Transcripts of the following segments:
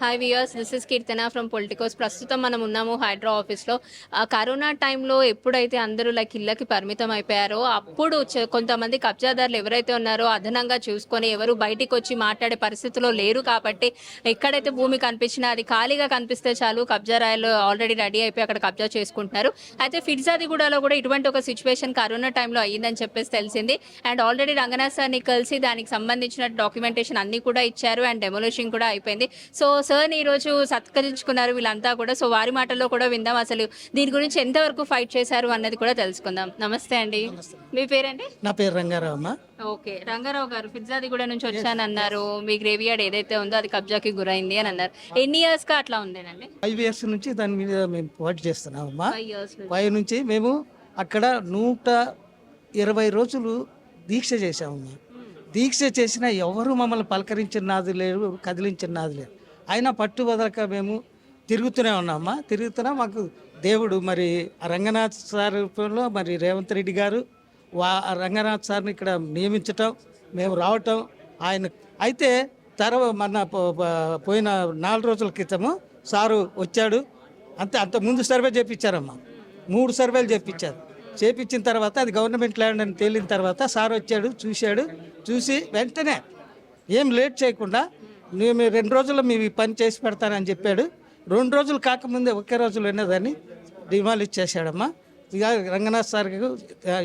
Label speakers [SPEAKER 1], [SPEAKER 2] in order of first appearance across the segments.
[SPEAKER 1] Hi viewers this is Keerthana from Politicos ప్రస్తుతం మనం ఉన్నాము హైడ్రా ఆఫీస్లో కరోనా టైంలో ఎప్పుడైతే అందరూ లైక్ ఇళ్ళకి పరిమితం అయిపోయారో అప్పుడు కొంతమంది కబ్జాదారులు ఎవరైతే ఉన్నారో అదనంగా చూసుకొని ఎవరు బయటికి వచ్చి మాట్లాడే పరిస్థితిలో లేరు కాబట్టి ఎక్కడైతే భూమి కనిపించినా అది ఖాళీగా కనిపిస్తే చాలు కబ్జా రాయలు ఆల్రెడీ రెడీ అయిపోయి అక్కడ కబ్జా చేసుకుంటున్నారు అయితే ఫిడ్జాదిగూడలో కూడా ఇటువంటి ఒక సిచ్యువేషన్ కరోనా టైంలో అయ్యిందని చెప్పేసి తెలిసింది అండ్ ఆల్రెడీ రంగనాథ్ సార్ని కలిసి దానికి సంబంధించిన డాక్యుమెంటేషన్ అన్ని కూడా ఇచ్చారు అండ్ డెమోలేషన్ కూడా అయిపోయింది సో సార్ ఈ రోజు సత్కరించుకున్నారు వీళ్ళంతా కూడా. సో వారి మాటల్లో కూడా విందాం అసలు. దీని గురించి ఎంతవరకు ఫైట్ చేశారు అన్నది కూడా తెలుసుకుందాం. నమస్తే అండి. మీ పేరండి?
[SPEAKER 2] నా పేరు రంగారావు అమ్మ.
[SPEAKER 1] ఓకే. రంగారావు గారు ఫిర్జాదిగూడ నుంచి వచ్చానన్నారు మీ గ్రేవ్ యార్డ్ ఏదైతే ఉందో అది కబ్జాకి గురైంది అని అన్నారు. ఎన్ని ఇయర్స్గా అట్లా ఉందేనండి
[SPEAKER 2] ఫైవ్ ఇయర్స్ నుంచి దాని మీద మేము పోటీ చేస్తున్నాం అమ్మా.
[SPEAKER 1] ఫైవ్
[SPEAKER 2] నుంచి. మేము అక్కడ నూట ఇరవై రోజులు దీక్ష చేశామమ్మా దీక్ష చేసిన ఎవరు మమ్మల్ని పలకరించిన నాది లేరు కదిలించిన నాది లేరు అయినా పట్టు వదలక మేము తిరుగుతూనే ఉన్నామా తిరుగుతున్నా మాకు దేవుడు మరి రంగనాథ్ సార్ రూపంలో మరి రేవంత్ రెడ్డి గారు వా రంగనాథ్ సార్ని ఇక్కడ నియమించటం మేము రావటం ఆయన అయితే తర్వాత మన పో- పోయిన నాలుగు రోజుల క్రితము సారు వచ్చాడు. అంతే అంత ముందు సర్వే చేపించారమ్మా. మూడు సర్వేలు చేపించారు. చేపించిన తర్వాత అది గవర్నమెంట్ ల్యాండ్ అని తేలిన తర్వాత సార్ వచ్చాడు చూశాడు చూసి వెంటనే ఏం లేట్ చేయకుండా నేను రెండు రోజుల్లో మీ పని చేసి పెడతానని చెప్పాడు. రెండు రోజులు కాకముందే ఒకే రోజులు దాన్ని డిమాలిష్ చేశాడమ్మా ఇక రంగనాథ్ సార్కి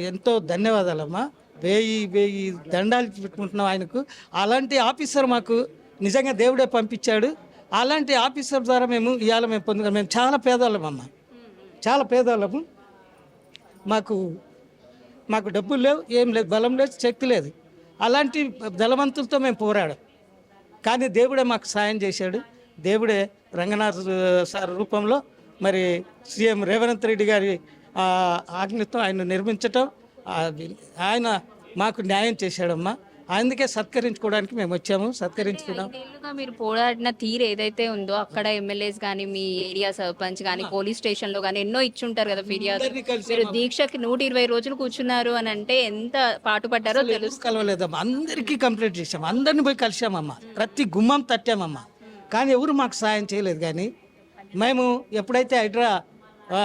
[SPEAKER 2] ఎంతో ధన్యవాదాలమ్మా. వేయి వేయి దండాలు పెట్టుకుంటున్నాం ఆయనకు. అలాంటి ఆఫీసర్ మాకు నిజంగా దేవుడే పంపించాడు. అలాంటి ఆఫీసర్ ద్వారా మేము ఇవాళ మేము పొందుగా మేము చాలా పేదవాళ్ళమమ్మ. చాలా పేదవాళ్ళము. మాకు మాకు డబ్బులు లేవు ఏం లేదు బలం లేదు శక్తి లేదు. అలాంటి బలవంతులతో మేము పోరాడాం. కానీ దేవుడే మాకు సాయం చేశాడు. దేవుడే రంగనాథ్ సార్ రూపంలో మరి సీఎం రేవంత్ రెడ్డి గారి ఆజ్ఞతో ఆయన నిర్మించటం ఆయన మాకు న్యాయం చేశాడమ్మా. అందుకే సత్కరించుకోవడానికి మేము వచ్చాము సత్కరించుకున్నాం.
[SPEAKER 1] ఐదేళ్ళుగా మీరు పోరాడిన తీరు ఏదైతే ఉందో అక్కడ ఎమ్మెల్యేస్ కానీ మీ ఏరియా సర్పంచ్ కానీ పోలీస్ స్టేషన్లో కానీ ఎన్నో ఇచ్చుంటారు కదా ఫిర్యాదు.
[SPEAKER 2] అందరినీ కలిసి
[SPEAKER 1] మీరు దీక్షకి నూట ఇరవై రోజులు కూర్చున్నారు అని అంటే ఎంత పాటుపడ్డారో తెలుసు.
[SPEAKER 2] తెలుసు కలవలేదమ్మా? అందరికీ కంప్లీట్ చేసాం అందరిని పోయి కలిసామమ్మా ప్రతి గుమ్మం తట్టామమ్మా. కానీ ఎవరు మాకు సాయం చేయలేదు కానీ మేము ఎప్పుడైతే హైడ్రా ఆ,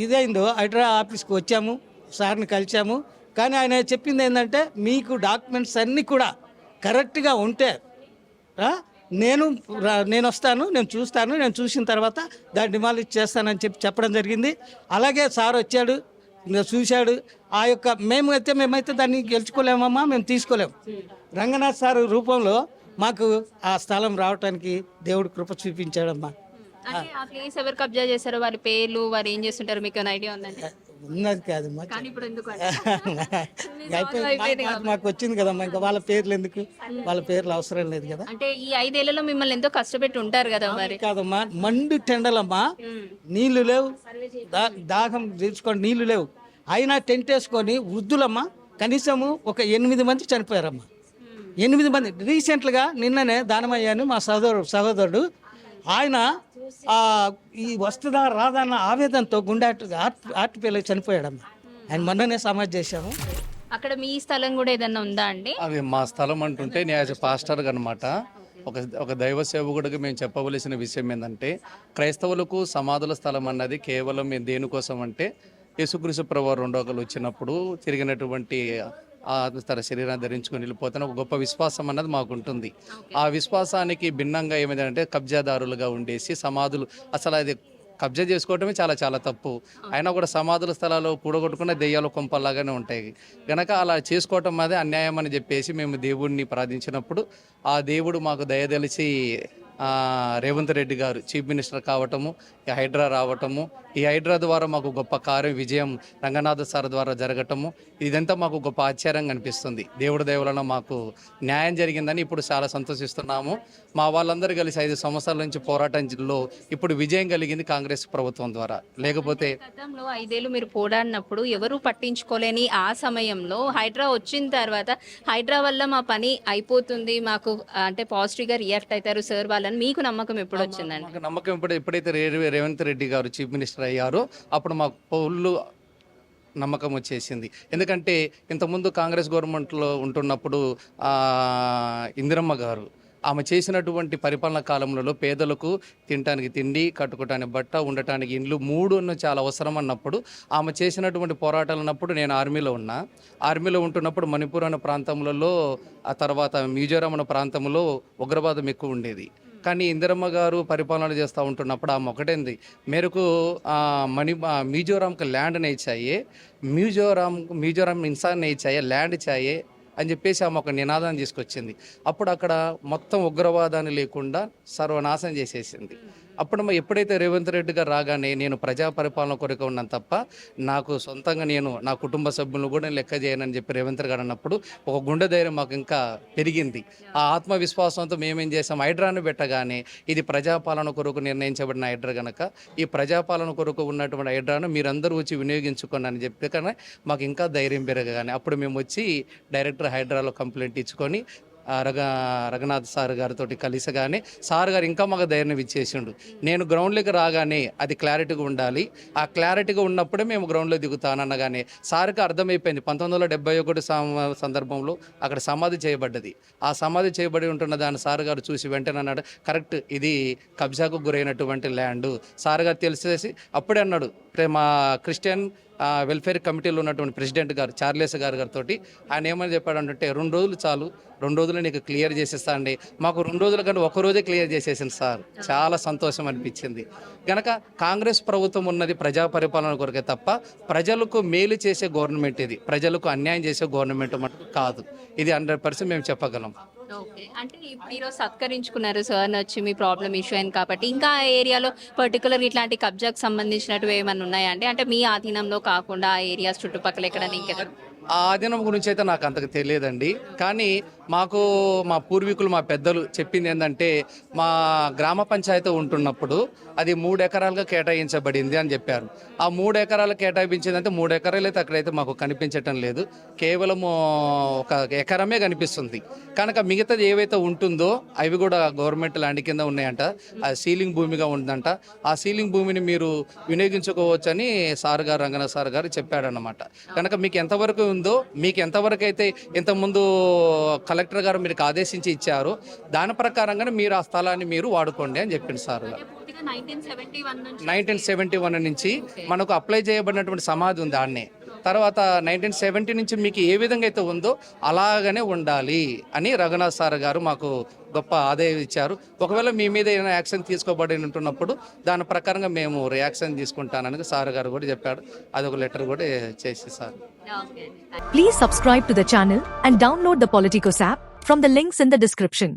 [SPEAKER 2] ఇదైందో హైడ్రా ఆఫీస్కి వచ్చాము సార్ని కలిసాము కానీ ఆయన చెప్పింది ఏంటంటే మీకు డాక్యుమెంట్స్ అన్నీ కూడా కరెక్ట్గా ఉంటే నేను నేను వస్తాను నేను చూస్తాను నేను చూసిన తర్వాత దాన్ని డిమాలిష్ చేస్తానని చెప్పి చెప్పడం జరిగింది. అలాగే సార్ వచ్చాడు చూశాడు. ఆ యొక్క మేము అయితే మేమైతే దాన్ని గెలుచుకోలేమమ్మా మేము తీసుకోలేము రంగనాథ్ సార్ రూపంలో మాకు ఆ స్థలం రావటానికి దేవుడు కృప చూపించాడమ్మా.
[SPEAKER 1] ప్లేస్ ఎవరు కబ్జా చేశారు వారి పేర్లు వారు ఏం చేస్తుంటారు మీకు ఐడియా ఉందండి?
[SPEAKER 2] ఉన్నది కాదమ్మా
[SPEAKER 1] కానీ ఇప్పుడు ఎందుకు
[SPEAKER 2] అయిపోయింది మాకు- వచ్చింది కదమ్మా ఇంకా వాళ్ళ పేర్లు ఎందుకు? వాళ్ళ పేర్లు అవసరం లేదు కదా.
[SPEAKER 1] అంటే ఈ ఐదేళ్ళలో మిమ్మల్ని ఎంతో కష్టపెట్టి ఉంటారు కదా మరి.
[SPEAKER 2] కాదమ్మా మండు టెండలమ్మా. నీళ్ళు లేవు దాహం తీర్చుకొని నీళ్ళు లేవు. అయినా టెంట్ వేసుకొని వృద్ధులమ్మా కనీసము ఒక ఎనిమిది మంది చనిపోయారమ్మా. ఎనిమిది మంది రీసెంట్గా నిన్ననే దానమయ్యాను మా సహోదరుడు సహోదరుడు. ఆయన ఆ, ఈ వస్తుందా రాదా అన్న ఆవేదనతో గుండె హార్ట్ ఫెయిల్ అయి చనిపోయాడమ్మా. ఆయన మొన్ననే సమాధి చేశాము.
[SPEAKER 1] అక్కడ మీ స్థలం కూడా ఏదన్నా ఉందా అండి?
[SPEAKER 3] అది మా స్థలం అంటుంటే నేను యాజ్ పాస్టర్ అనమాట ఒక ఒక దైవ సేవకుడికి మేము చెప్పవలసిన విషయం ఏంటంటే క్రైస్తవులకు సమాధుల స్థలం అన్నది కేవలం మేము దేనికోసం అంటే యేసుక్రీస్తు ప్రభు రెండో ఒకరు వచ్చినప్పుడు తిరిగినటువంటి తన శరీరాన్ని ధరించుకొని వెళ్ళిపోతున్న ఒక గొప్ప విశ్వాసం అన్నది మాకు ఉంటుంది ఆ విశ్వాసానికి భిన్నంగా ఏమైందంటే కబ్జాదారులుగా ఉండేసి సమాధులు అసలు అది కబ్జా చేసుకోవటమే చాలా చాలా తప్పు. అయినా కూడా సమాధుల స్థలాలు కూడగొట్టుకున్న దెయ్యాలు కొంపల్లాగానే ఉంటాయి. గనక అలా చేసుకోవటం అదే అన్యాయం అని చెప్పేసి మేము దేవుడిని ప్రార్థించినప్పుడు ఆ దేవుడు మాకు దయదలిచి రేవంత్ రెడ్డి గారు చీఫ్ మినిస్టర్ కావటము ఈ హైడ్రా రావటము ఈ హైడ్రా ద్వారా మాకు గొప్ప కార్యం విజయం రంగనాథ సార్ ద్వారా జరగటము ఇదంతా మాకు గొప్ప ఆశ్చర్యంగా అనిపిస్తుంది. దేవుడి దేవులన మాకు న్యాయం జరిగిందని ఇప్పుడు చాలా సంతోషిస్తున్నాము. మా వాళ్ళందరూ కలిసి ఐదు సంవత్సరాల నుంచి పోరాటంలో ఇప్పుడు విజయం కలిగింది కాంగ్రెస్ ప్రభుత్వం ద్వారా. లేకపోతే
[SPEAKER 1] గతంలో ఐదేళ్ళు మీరు పోరాడినప్పుడు ఎవరు పట్టించుకోలేని ఆ సమయంలో హైడ్రా వచ్చిన తర్వాత హైడ్రా వల్ల మా పని అయిపోతుంది మాకు అంటే పాజిటివ్గా రియాక్ట్ అవుతారు సార్ వాళ్ళు వాళ్ళని మీకు నమ్మకం ఎప్పుడు వచ్చిందండి?
[SPEAKER 3] మాకు నమ్మకం ఇప్పుడు ఎప్పుడైతే రే- రేవంత్ రెడ్డి గారు చీఫ్ మినిస్టర్ అయ్యారో అప్పుడు మాకు పౌళ్ళు నమ్మకం వచ్చేసింది. ఎందుకంటే ఇంతకుముందు కాంగ్రెస్ గవర్నమెంట్లో ఉంటున్నప్పుడు ఆ, ఇందిరమ్మ గారు ఆమె చేసినటువంటి పరిపాలన కాలంలో పేదలకు తినటానికి తిండి కట్టుకోవటానికి బట్ట ఉండటానికి ఇండ్లు మూడు చాలా అవసరం అన్నప్పుడు ఆమె చేసినటువంటి పోరాటాలు అన్నప్పుడు నేను ఆర్మీలో ఉన్నా. ఆర్మీలో ఉంటున్నప్పుడు మణిపూర్ అనే ప్రాంతంలో ఆ తర్వాత మిజోరాం అనే ప్రాంతంలో ఉగ్రవాదం ఎక్కువ ఉండేది. కానీ ఇందిరమ్మ గారు పరిపాలన చేస్తూ ఉంటున్నప్పుడు ఆమె ఒకటేంది మేరకు మణి మిజోరాంకి ల్యాండ్ నేర్చాయి మిజోరాం మిజోరాం ఇన్సాన్ నేర్చాయి ల్యాండ్ ఇచ్చాయి అని చెప్పేసి ఆమె ఒక నినాదం తీసుకొచ్చింది. అప్పుడు అక్కడ మొత్తం ఉగ్రవాదాన్ని లేకుండా సర్వనాశనం చేసేసింది. అప్పుడు ఎప్పుడైతే రేవంత్ రెడ్డి గారు రాగానే నేను ప్రజా పరిపాలన కొరకు ఉన్నాను తప్ప నాకు సొంతంగా నేను నా కుటుంబ సభ్యులను కూడా నేను లెక్క చేయనని చెప్పి రేవంత్ గారు అన్నప్పుడు ఒక గుండె ధైర్యం మాకు ఇంకా పెరిగింది. ఆ ఆత్మవిశ్వాసంతో మేమేం చేసాం హైడ్రాను పెట్టగానే ఇది ప్రజాపాలన కొరకు నిర్ణయించబడిన హైడ్రా కనుక ఈ ప్రజాపాలన కొరకు ఉన్నటువంటి హైడ్రాను మీరందరూ వచ్చి వినియోగించుకోండి అని చెప్పి కానీ మాకు ఇంకా ధైర్యం పెరగగానే అప్పుడు మేము వచ్చి డైరెక్టర్ హైడ్రాలో కంప్లైంట్ ఇచ్చుకొని రఘ రఘునాథ్ సార్ గారితో కలిసగానే సార్ గారు ఇంకా మాకు ధైర్యం ఇచ్చేసిండు. నేను గ్రౌండ్లోకి రాగానే అది క్లారిటీగా ఉండాలి. ఆ క్లారిటీగా ఉన్నప్పుడే మేము గ్రౌండ్లో దిగుతానన్నగానే సార్కి అర్థమైపోయింది. పంతొమ్మిది వందల డెబ్బై ఒకటి సందర్భంలో అక్కడ సమాధి చేయబడ్డది. ఆ సమాధి చేయబడి ఉంటున్న దాన్ని సార్ గారు చూసి వెంటనే అన్నాడు కరెక్ట్ ఇది కబ్జాకు గురైనటువంటి ల్యాండ్. సార్ గారు తెలిసేసి అప్పుడే అన్నాడు మా క్రిస్టియన్ వెల్ఫేర్ కమిటీలో ఉన్నటువంటి ప్రెసిడెంట్ గారు చార్లెస్ గారు గారితో ఆయన ఏమని చెప్పాడు అంటే రెండు రోజులు చాలు రెండు రోజులు నీకు క్లియర్ చేసేస్తా అండి. మాకు రెండు రోజుల కంటే ఒక రోజే క్లియర్ చేసేసింది సార్. చాలా సంతోషం అనిపించింది. కనుక కాంగ్రెస్ ప్రభుత్వం ఉన్నది ప్రజా పరిపాలన కొరకే తప్ప ప్రజలకు మేలు చేసే గవర్నమెంట్ ఇది. ప్రజలకు అన్యాయం చేసే గవర్నమెంట్ మటుకు కాదు. ఇది హండ్రెడ్ పర్సెంట్ మేము చెప్పగలం.
[SPEAKER 1] ఓకే. అంటే ఇప్పుడు సత్కరించుకున్నారు సార్ వచ్చి మీ ప్రాబ్లం ఇష్యూ అయింది కాబట్టి. ఇంకా ఏరియాలో పర్టికులర్ ఇట్లాంటి కబ్జాకు సంబంధించినవి ఏమైనా ఉన్నాయా? అంటే అంటే మీ ఆధీనంలో కాకుండా ఆ ఏరియాస్ చుట్టుపక్కల ఎక్కడ ఇంకెక్కడ
[SPEAKER 3] ఆ ఆధీనం గురించి అయితే నాకు అంతకు తెలియదండి. కానీ మాకు మా పూర్వీకులు మా పెద్దలు చెప్పింది ఏంటంటే మా గ్రామ పంచాయతీ ఉంటున్నప్పుడు అది మూడు ఎకరాలుగా కేటాయించబడింది అని చెప్పారు. ఆ మూడు ఎకరాలు కేటాయించిందంటే మూడు ఎకరాలు అయితే అక్కడైతే మాకు కనిపించటం లేదు. కేవలం ఒక ఎకరమే కనిపిస్తుంది. కనుక మిగతాది ఏవైతే ఉంటుందో అవి కూడా గవర్నమెంట్ ల్యాండ్ కింద ఉన్నాయంట. ఆ సీలింగ్ భూమిగా ఉందంట. ఆ సీలింగ్ భూమిని మీరు వినియోగించుకోవచ్చని సార్ గారు రంగనాథ్ సార్ గారు చెప్పాడన్నమాట కనుక మీకు ఎంతవరకు ఉందో మీకు ఎంతవరకు అయితే ఇంతకుముందు కలెక్టర్ గారు మీకు ఆదేశించి ఇచ్చారో. దాని ప్రకారంగానే మీరు ఆ స్థలాన్ని మీరు వాడుకోండి అని చెప్పింది సార్.
[SPEAKER 1] నైన్టీన్ సెవెంటీ వన్ నుంచి
[SPEAKER 3] మనకు అప్లై చేయబడినటువంటి సమాధి ఉంది ఆడనే. తర్వాత నైన్టీన్ సెవెంటీ నుంచి మీకు ఏ విధంగా అయితే ఉందో అలాగనే ఉండాలి అని రఘునాథ్ సార్ గారు మాకు గొప్ప ఆదాయం ఇచ్చారు. ఒకవేళ మీ మీద ఏమైనా యాక్షన్ తీసుకోబడి ఉంటున్నప్పుడు దాని ప్రకారంగా మేము రియాక్షన్ తీసుకుంటానని సార్ గారు కూడా చెప్పాడు. అదొక లెటర్ కూడా చేసి sir.
[SPEAKER 1] Please
[SPEAKER 4] subscribe to the channel and download the the app from the links in the description.